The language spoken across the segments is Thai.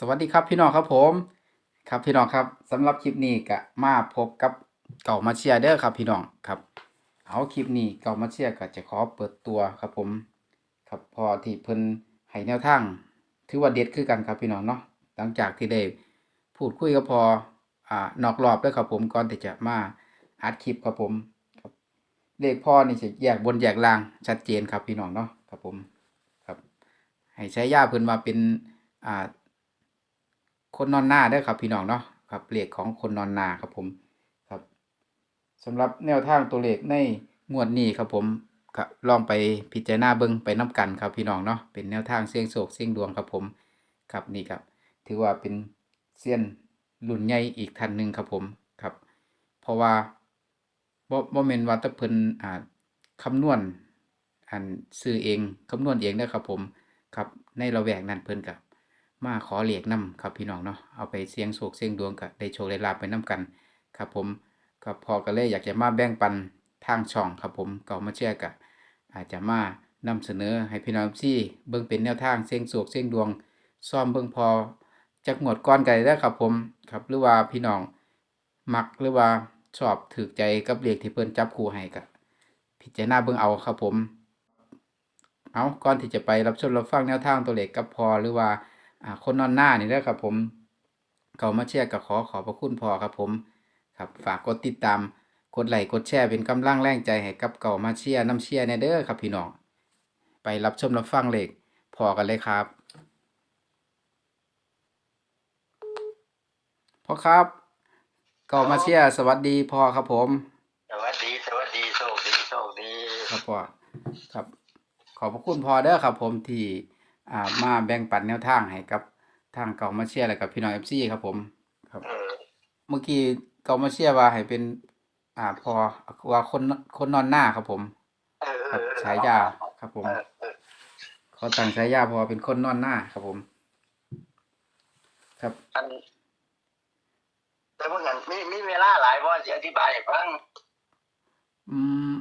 สวัสดีครับพี่น้องครับผม ครับพี่น้องครับสำหรับคลิปนี้ก็มาพบกับเก่ามาเชียร์เด้อครับพี่น้องครับเอาคลิปนี้เก่ามาเชียร์ก็จะขอเปิดตัวครับผม ครับพอที่เพิ่นให้แนวทางถือว่าเด็ดคือกันครับพี่น้องเนาะหลังจากที่ได้พูดคุยกับพออ่านอกรอบแล้วครับผมก่อนที่จะมาอัดคลิปครับผมบเลขพ่อนี่จะแยกบนแยกล่างชัดเจนครับพี่น้องเนาะครับผมครับ ให้ใช้ยาเพิ่นมาเป็นอ่า คนนอนหน้าเด้อครับพี่น้องเนาะครับเลขของคนนอนนาครับผมครับสำหรับแนวทางตัวเลขในงวดนี้ครับผมก็ลองไปพิจารณาเบิ่งไปน้ากันครับพี่น้องเนาะเป็นแนวทางเสี่ยงโศกเสี่ยงดวงครับผมครับนี่ครับ ถือว่าเป็นเซียนรุ่นใหญ่อีกท่านหนึ่งครับผมครับ เพราะว่าบ่บ่แม่นว่าต่เพิ่นอ่าคำนวณอันซื้อเองคำนวณเองเด้ครับผมครับในระแวกนั้นเพิ่นกับ มาขอเหลียกนํครับพี่น้องเนาะเอาไปเสียงโศกเสียงดวงกับได้โชคได้ลาภไปนํกันครับผมครับพอก็เลยอยากจะมาแบ่งปันทางช่องครับผมก่ามาเชื่อกับอาจจะมานำเสนอให้พี่น้องที่เบิ่งเป็นแนวทางเสียงโศกเสียงดวง ซ่อมเบิ่งพอจักหมดก้อนไก่ได้ครับผมครับหรือว่าพี่น้องมักหรือว่าชอบถือใจกับเหลขที่เพิ่นจับคู่ให้กับพิจารณาเบิ่งเอาครับผมเอาก่อนที่จะไปรับชมรับฟังแนวทางตัวเลขกับพอหรือว่า คนนอนหน้านี่แหละครับผมเก่ามาเชียร์ก็ขอขอบพระคุณพอครับผมครับฝากกดติดตามกดไลค์กดแชร์เป็นกำลังแรงใจให้กับเก่ามาเชียร์น้ำเชียร์ในเด้อครับพี่น้องไปรับชมรับฟังเลขพอกันเลยครับพ่อครับเก่ามาเชียร์สวัสดีพ่อครับผม สวัสดีสวัสดีโชคดีโชคดีครับพ่อครับ ขอบพระคุณพ่อเด้อครับผมที่ อ่ามาแบ่งปันแนวทางให้กับทางเก่ามาเชียร์และกับพี่น้องเอฟซีครับผมครับเออเมื่อกี้เก่ามาเชียร์ว่าให้เป็น อ่าพอว่าคนคนนอนหน้าครับผมเออครับเออฉายาครับผมเออเออขอตั้งฉายาเพอเป็นคนนอนหน้าครับผม ครับอันแต่เมื่อกี้มีมีเวลาหลายวันจะอธิบายให้ฟังอืม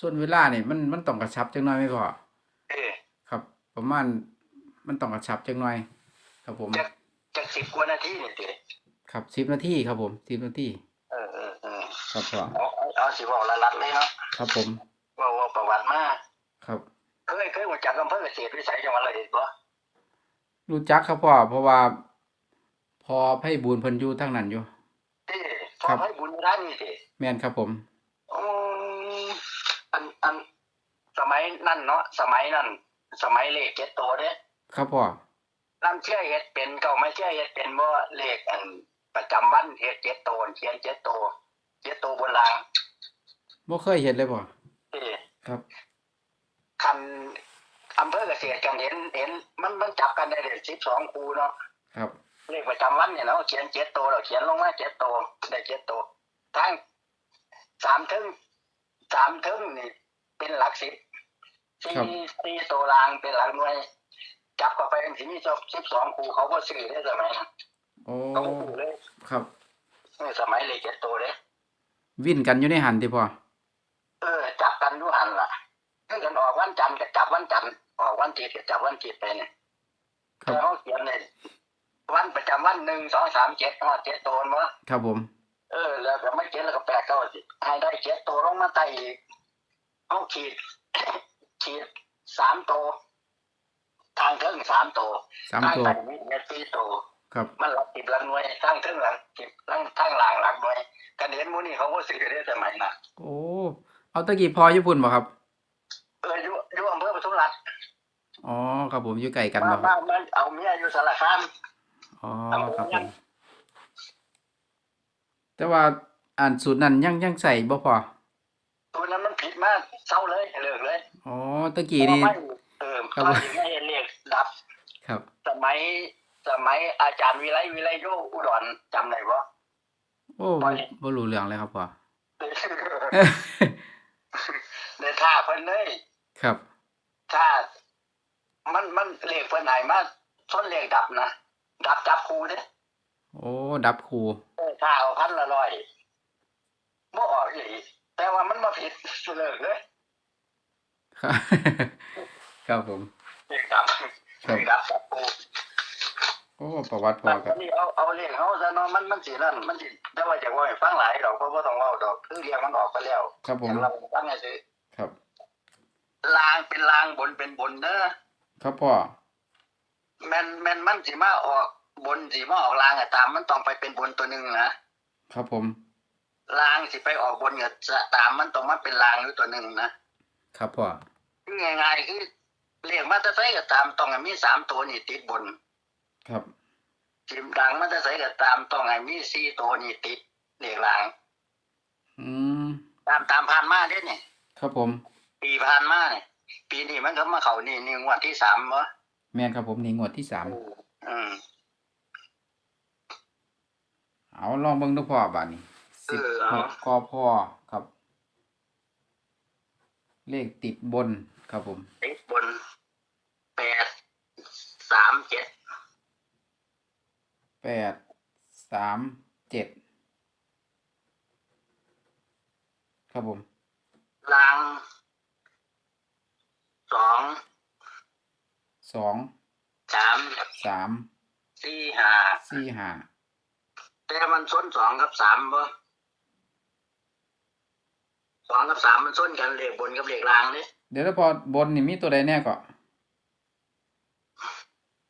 ส่วนเวลานี่มันมันต้องกระชับจังหน่อยไหมพ่อเออครับ ประมาณ มันต้องกระชับจังหน่อย ครับผมจะจะสิบกว่านาทีนี่ติครับสิบนาทีครับผมสิบนาทีเออเออเออครับพ่อเอาเอาเอาสิบอกละลัดเลยเนาะครับผมว่าว่าประวัติมาครับ เคยเคยมาจากอำเภอเกษตรวิสัยจังหวัดร้อยเอ็ดบ่รู้จักครับพ่อเพราะว่า พอไพ่บูนเพิ่นอยู่ทั้งนั้นอยู่เอ้พครัอบให้บุญร้านนี่ติแม่นครับผมอืมอันอันสมัยนั่นเนาะสมัยนั้นสมัยเลขเจ็ดตัวเด้ ครับพ่อน้ำเชื่อเฮ็ดเป็นเก่าไม่เชื่อเฮ็ดเป็นบ่เลขอันประจำวันเฮ็ดเจ็ดตัวเขียนเจ็ดตัวเจ็ดตัวบนรางบ่เคยเห็นเลยพ่อเอ้ครับคันอำเภอเกษตรกันเห็นเห็น มันมันจับกันได้เลยสิบสองคูเนาะครับเลขประจำวันเนี่ยเนาะเขียนเจ็ดตัวเราเขียนลงมาเจ็ดตัวได้เจ็ดตัวทั้งสามทึ่งสามทึ่งนี่เป็นหลักสิบสี่สี่ตัวรางเป็นหลักหน่วย จับเข้าไปเป็นสิมีสิบสองคูเขาก็ซื้อได้สมัยนั้นโอ้เขาก็ซื้อเลยครับเออสมัยเลขเจ็ดตัวเลยวิ่นกันอยู่ในหันติพ่อเออ จับกันดูหันล่ะถ้ากันออกวันจันทร์ก็จับวันจันทร์ออกวันจีก็จับวันจีไปเนี่ยครับแต่เขาเขียนเลยวันประจำวันหนึ่งสองสามเจ็ดฮอดเจ็ดตัวมั้งครับผม เออ แล้วก็ไม่เจ็ดแล้วก็แปดเก้าสิให้ได้เจ็ดตัวลงมาไต่อีกเขาขีดขีดสามตัว ทางเครื่องสามตัวสามทางตัวไต่มีเจ็ดสี่ตัวครับมันหลักติดหลังหน่วยทางเครื่องหลังติดทางทางหลังหลังหน่วยกันเห็นหมูนี่เขาก็ซื้อได้สมัยน่ะโอ้เอาตะกี้พอญี่ปุ่นบ่ครับเอออยู่อยู่อำเภอปทุมรัฐอ๋อครับผมอยู่ไกลกันมาบ่ครับมามาเอาเมียอยู่สารคามอ๋อครับผมแต่ว่าอ่านสูตรนั้นยังยังใส่บ่พอตัวนั้นมันผิดมากเศร้าเลยเลิกเลยอ๋อตะกี้นี่ เพราะว่าไม่เออครับ ตอนที่ไม่เรียกดับ ครับ ส มัย สมัยอาจารย์วิไลวิไลโยอุดรจำได้ปะโอ้บ่บ่รู้เรื่องเลยครับพ่อในท่าเพิ่นเลยครับถ้ามันมันเรียกเพิ่นไหนมาส้นเรียกดับนะดับจับครูเด้โอ้ดับครูเออถ้าเอาพันละร้อยบ่ออกอีหลีแต่ว่ามันมาผิดเลิกเลยครับครับผมเรียกดับ ครับเรียกดับจับครูโอ้ประวัติพ่อมันกับนี่เอาเอาเรียกเขาซะเนาะมันมันสินั่นมันสิได้ว่าจากว่าให้ฟังหลายดอกเพราะว่าต้องเล่าดอกคือเรียกมันออกไปแล้ว ครับผมแต่เราฟังไงสิครับลางเป็นลางบนเป็นบนเด้อครับพ่อแม่นแม่นมันสิมาออกบนสิมาออกลางอะตามมันต้องไปเป็นบนตัวหนึงนะครับผมลางสิไปออกบนก็จะตามมันต้องมาเป็นลางอยู่ตัวหนึงนะครับพ่อคือง่ายๆคือ เรียกมาแตะไซก็ตามต้องให้มีสามตัวนี่ติดบน ครับทีมดังมาแตะไซก็ตามต้องให้มีสี่ตัวนี่ติดเรียกลางอืมตามตามผ่านมาเด้เนี่ยครับผม ปีผ่านมาเนี่ยปีนี้มันก็มาเขานี่นี่งวดที่สามวะแม่นครับผมนี่งวดที่สามอืมเอาลองเบิ่งดูพ่อบาดนี้สิบเออเอาหกกอพ่อครับ เลขติดบนครับผม ติดบนแปด สามเจ็ดแปดสามเจ็ดครับผมลางสองสองสามสามสี่ห้าสี่ห้าแต่มันส้นสองกับสามปะสองกับสามมันส้นกันเลขบนกับเลขล่างนี่เดี๋ยวถ้าพอบนนี่มีตัวใดแน่ก็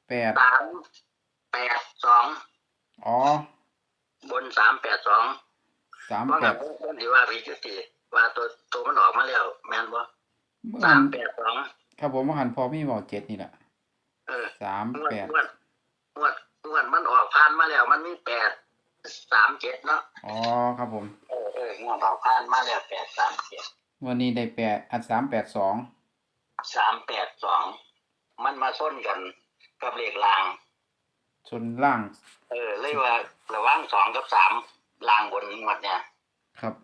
แปดสามแปดสองอ๋อบนสามแปดสองสามเพราะแปงั้ดนคนที่ว่าพี่จุติว่าตัวตัวมันออกมาแล้วแม่นบ่เมื่อสาหัมนแปดสองครับผมเมื่อหันพอมีบอกเจ็ดนี่แหละเออสามงวดแปดงวดงวดงวดมันออกผ่านมาแล้ว มันมีแปดสามเจ็ดเนาะอ๋อครับผม เออเอองวดออกผ่านมาแล้วแปดสามเจ็ดวันนี้ได้แปดอันสามแปดสองสามแปดสองมันมาส้นกัน กับเลขลาง ชนล่างเออ เลยว่าระหว่างสองกับสามลางบนงวดเนี่ย ครับ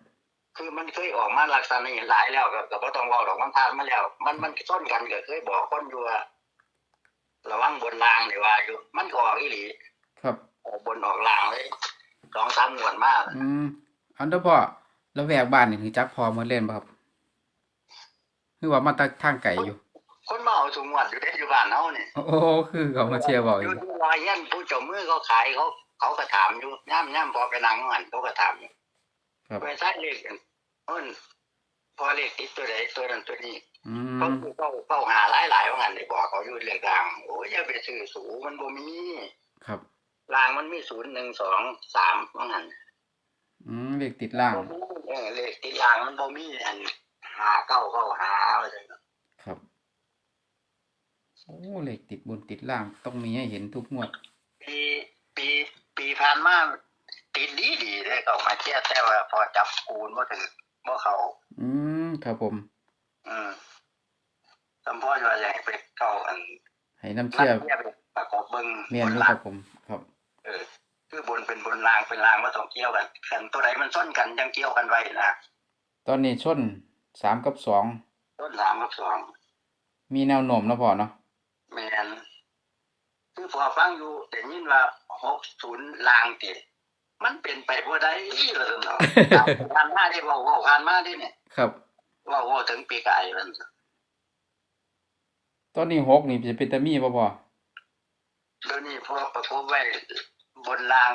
คือมันเคยออกมาลักษณะนี้หลายแล้วกับกับว่าต้องเว่าดอกมันผ่านมาแล้ว มันมันส้นกันก็เคยบอกคนอยู่ว่าระหว่างบนลางนี่ว่าอยู่มันก็ออกอีหลีครับ ออกบนออกลางเลยสองสามงวดมากอืมอันเดอร์พ่อแล้วแวกบ้านนี่คือจักพอหมาเล่นป่ะครับคือว่ามาตาทางไก่อยู่ คนมาเอาสูงงวดอยู่ได้อยู่บ้านเฮานี่โอ้โหคือเขามาเชียร์บอกออียู่กที่รอยเงี้ยผู้เจ้ามือเขาขายเขา เขาก็ถามอยู่ย่ำย่ำพอไปนั่งมันเขาก็ถามอยู่ครับ ไปใช้เลขกันเอิ้นพอเลขติดตัวใดตัวนั้นตัวนี้อืเขามเขาเขาหาหลายหลายๆว่างั้นได้บอกเขาอยู่เลขดังโอ้ยอย่าไปซื้อสูงมันบ่มีครับรางมันมีศูนย์หนึ่งสองสามว่างั้น อืมเลขติดล่าง บ่มีเออเลขติดรางมันบ่มีอันหาเก้าเก้าหาว่าจังนั้นครับโอ้เลขติดบนติดล่างต้องมีให้เห็นทุกงวด ปีปีปีผ่านมาติดดีดีๆเลยเขามาเชียร์แต่ว่าพอจับคูณบ่ถึงบ่เข้าอืมครับผม อืมสมพ่อว่าอยากให้ไปเข้าอันให้น้ำเชื่อนักเที่ยวไปประกอบเบิ่งเมียนบด้วยล่าคงรับผม ครับ เออ คือบนเป็นบนรางเป็นรางว่าต้องเกี่ยวกันคันตัวใดมันซ้นกันยังเกี่ยวกันไว้นะตอนนี้ชนสามกับสองต้นสามกับสองมีแนวโน้มนะพ่อเนาะ แมนคือพอฟังอยู่แต่ยินว่าหกศูนย์ลางติมันเป็นไปบ่ได้เลยเนาะผ่านมาได้บอกว่าผ่านมาได้เนี่ย ครับเว่าเว่าถึงปีกายแล้วตอนนี้หกนี่จะเป็นตามีป่ะพ่อเดี๋ยวนี้พวกประกบไว้บนราง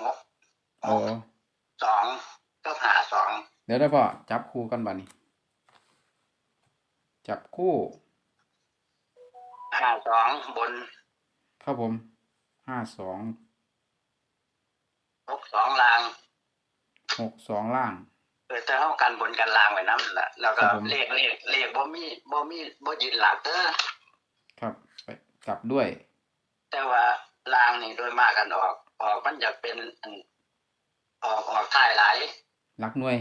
หกโอ้สองก็หาสองเดี๋ยวได้พ่อจับคู่กันบัดนี้ จับคู่ หาสองบนครับผมห้าสองหกสองรางหกสองล่าง เออแต่เฮากันบนกันรางไว้นำล่ะแล้วก็ครับผม เลขเลขเลขบ่มีบ่มีบ่ยืนหลักเด้อครับไปกลับด้วย แต่ว่ารางนี่โดยมากกันออก ออกมันจะเป็นอันออกออกท้ายหลายรักหน่วย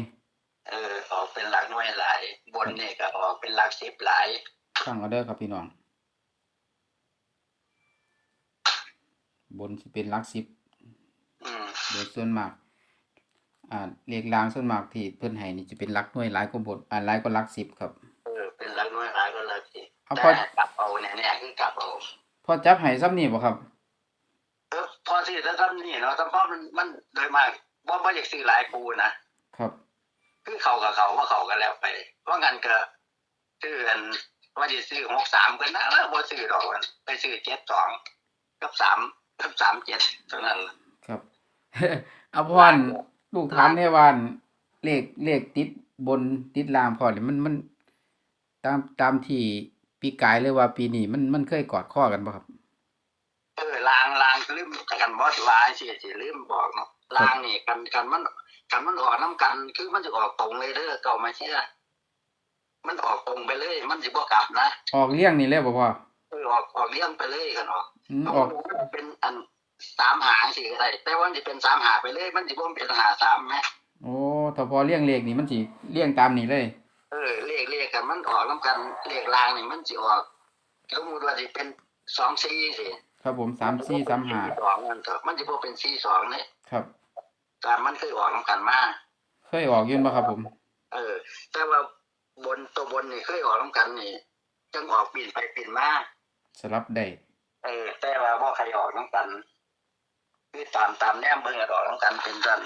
เออออกเป็นหลักหน่วยหลาย บนนี่ก็ออกเป็นหลักสิบหลายฟังเอาเด้อครับพี่น้อง บนสิเป็นหลักสิบอืมโดยส่วนมากอ่าเลขลางส่วนมากที่เพิ่นให้นี่จะเป็นหลักหน่วยหลายกว่าบนอ่าหลายกว่าหลักสิบครับเออเป็นหลักหน่วยหลายก็หลักสิบเอาแต่พอกลับเอาเนี่ยเนี่ยคือกลับเอาพอจับให้ซ้ำนี่บ่ครับเออพอสิถ้าทำนี่เนาะทำเพราะมันมันโดยมากว่าบ่อยากซื้อหลายปูนะครับคือเขากับเขาว่าเขากันแล้วไปเพราะงั้นก็ซื้อกันว่าจะซื้อหกสามกันนะแล้วบ่ซื้อดอกมันไปซื้อเจ็ดสองกับสาม กับสามเจ็ดเท่านั้นล่ะครับ เอาพรลูกถามได้ว่าเลขเลขติดบนติดล่างพอนี่มันมัน ตามตามที่ปีกายเลยว่าปีนี้มันมันเคยกอดข้อกันบ่ครับเออลางลางลืมกันบอสลายสิสิลืมบอกเนาะลางนี่กันกันมันกันมันออกน้ำกัน คือมันจะออกตรงเลยเด้อเก่ามาเชื่อมันออกตรงไปเลย มันสิบ่กลับนะออกเลี่ยงนี่เลยบ่พ่อ เออออกออกเลี้ยงไปเลยกันออกอืมเอาออก มันเป็นอันสามหางสิก็ได้แต่ว่ามันสิเป็นสามหาไปเลย มันสิบ่เป็นหาสามไหมโอ้ถ้าพอเลี่ยงเลขนี่มันสิเลี่ยงตามนี่เลย เออเลขเลขกันมันออกน้ำกันเลขลางนี่มันสิออกสมมติว่าสิเป็นสองสี่สิครับผมสามสี่สามห้าสองมันเถอะมันสิบ่เป็นสี่สองเนี่ยครับการมันเคยออกน้ำกันมาเคยออกอยืนบ่ครับผม เออ แต่ว่าบนตัวบนนี่เคยออกน้ำกันนี่จังออกปีนไปปีนมา สลับได้เออแต่ว่าบ่ใครออกน้ำกัน คือตามตามแนมเบิ่งกันออกน้ำกันเป็นกัน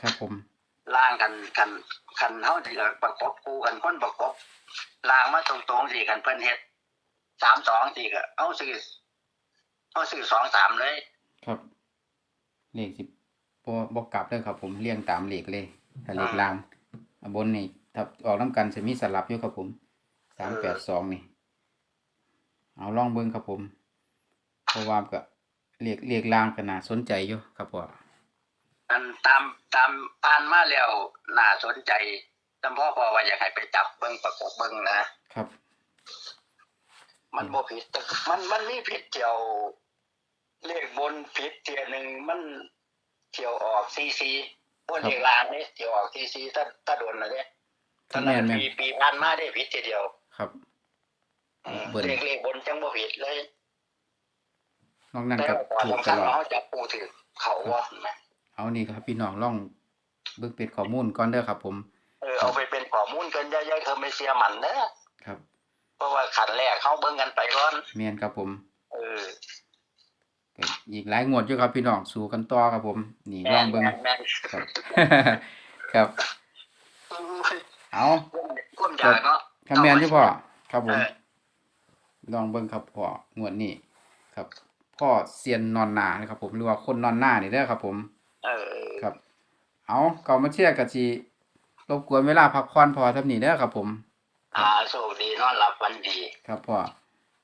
ครับผมล่างกันกันกันเฮาสิก็ประกบคู่กันคนประกบล่างมาตรงๆสิกันเพิ่นเฮ็ดสามสองสิก็เอาซื้อเอาซื้อสองสามเลย ครับเลขสิบบ่บ่กลับเลยครับผมเลี่ยงตามเลขเลยถ้าเลขล่างอะบนนี่ถ้าออกน้ำกันจะมีสลับอยู่ครับผมสามแปดสองนี่ เอาลองเบิ่งครับผมเพราะว่าก็เลขเลขล่างก็น่าสนใจอยู่ครับพ่ออันตามตามผ่านมาแล้วน่าสนใจจำพ่อพอว่าอยากให้ไปจับเบิ่งประกบเบิ่งนะครับ มันบ่ผิดแต่มันมันมีผิดเกี่ยวเลขบนผิดเทียหนึ่งมันเกี่ยวออกซีซีบนเลขล่างนี่เกี่ยวออกซีซีถ้าถ้าโดนนะเนี่ยตอนนั้แม่นนแม่นปีปีผ่านมาได้ผิดทีเดียวครับอืม เบิ่นเลขเลขบนจังบ่ผิดเลยนอกนั้นแต่ก็ว่าพอถูกสำตคัญลอดเขาจะปูถือเขาว่านะเอานี่ครับพี่น้องลองเบิ่งเป็ดข้อมูลก่อนเด้อครับ ผมเออเอาไปเป็นข้อมูลกันย่อยๆคือไม่เสียมันเนอะครับ เพราะว่าขันแรกเขาเบิ่งกันไปก่อนเมียนครับผมเออก็อีกหลายงวดอยู่ครับพี่น้องสู้กันต่อครับผมนี่ลแม่องนเบิ่งแม่นแม่นครับครับเอาก้มยากเนาะคำแมนอยู่พ่อครับผมเออ ลองเบิ่งครับพ่องวดนี้ครับพ่อเซียนนอนหนานะครับ ผมหรือว่าคนนอนหน้านี่เด้อครับ ผม เออครับ เอาเก่ามาเชียร์กับจีรบกวนเวลาพักผ่อนพอทำนี่เด้อครับ ผมอ่าโชคดีนอนหลับวันดี ครับพ่อ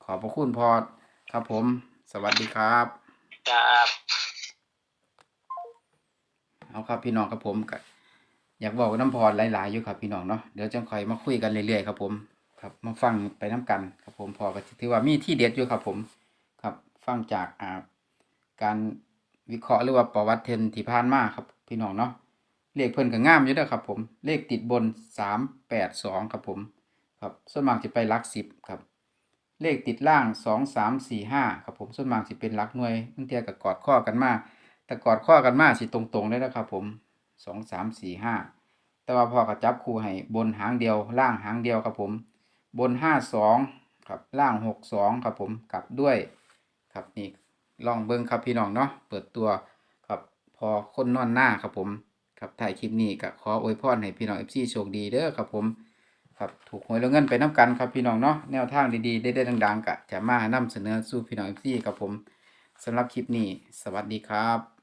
ขอบพระคุณพ่อครับผม สวัสดีครับครับเอาครับพี่น้องครับผมก็อยากบอกกับน้ำพรหลาย ๆ อยู่ครับพี่น้องเนาะเดี๋ยวจังคอยมาคุยกันเรื่อย ๆ ครับผม ครับมาฟังไปน้กันครับผมพอก็ถือว่ามีที่เด็ดอยู่ครับผมครับฟังจากอ่าการวิเคราะห์หรือว่าประวัติเทนที่ผ่านมาครับพี่น้องเนาะเลขเพิ่นก็งามอยู่เด้อครับผมเลขติดบนสามแปดสองครับผมครับส่วนมากจะไปลักสิบครับ เลขติดล่างสองสามสี่ห้าครับผมส่วนมากสิเป็นลักหน่วยบางเทียกับกอดข้อกันมาแต่กอดข้อกันมาสิตรงๆเลยนะครับผมสองสามสี่ห้าแต่ว่าพอกับจับคู่ให้บนหางเดียวล่างหางเดียวครับผม บนห้าสองครับล่างหกสองครับผมกลับด้วยครับนี่ลองเบิ้งครับพี่น้องเนาะเปิดตัวครับพอคนนอนหน้าครับผมครับถ่ายคลิปนี้ก็ขออวยพรให้พี่น้องเอฟซีโชคดีเด้อครับผมครับถูกหวยแล้วเงินไปน้ำกันครับพี่น้องเนาะแนวทางดีๆได้ๆดังๆกะจะมานำเสนอสู่พี่น้องเอฟซีครับผมสำหรับคลิปนี้ สวัสดีครับ